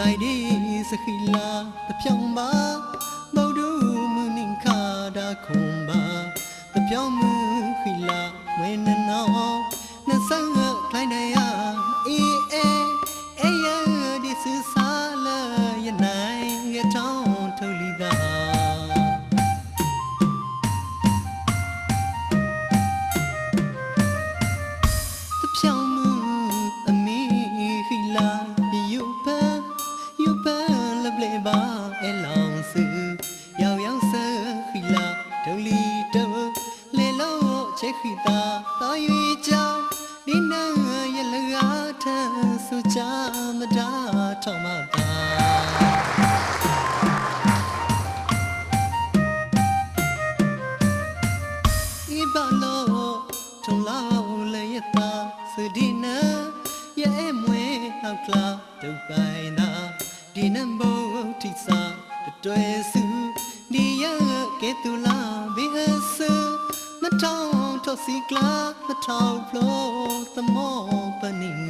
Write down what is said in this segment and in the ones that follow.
လိုက်ဒီစခိလာတပြောင်းပါဗုဒ္ဓမူနိခါဒါခွန်ပါတပြောင်းမှုခိလာဝေနနောနဆန်းခိုင်းနေရအေးအေးအေးရဒီစစာလာရနိုင် ဘာအလောင်စုယောင်ယောင်ဆခီလာဒုံလီတုံလေလောချေခီတာတာရွေချာဒီနာရလကားထဆူချာမတာထောင်မတာဤဘလောထုံလောလေရတာစဒီနာရဲ့မွေဟောက်ကလာဒုပ်ပိုင်နာ ဒီနံဘောထိစာတွေ့စုဒီရကဲတူလာဘေဟဆမထောင်းထောစီကလာမထောင်းဖလို့သမောပနင်း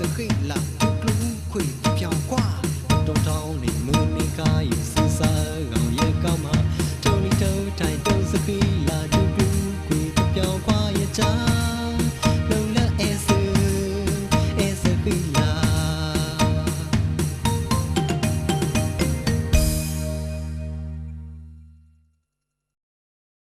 ထိုင်တုံး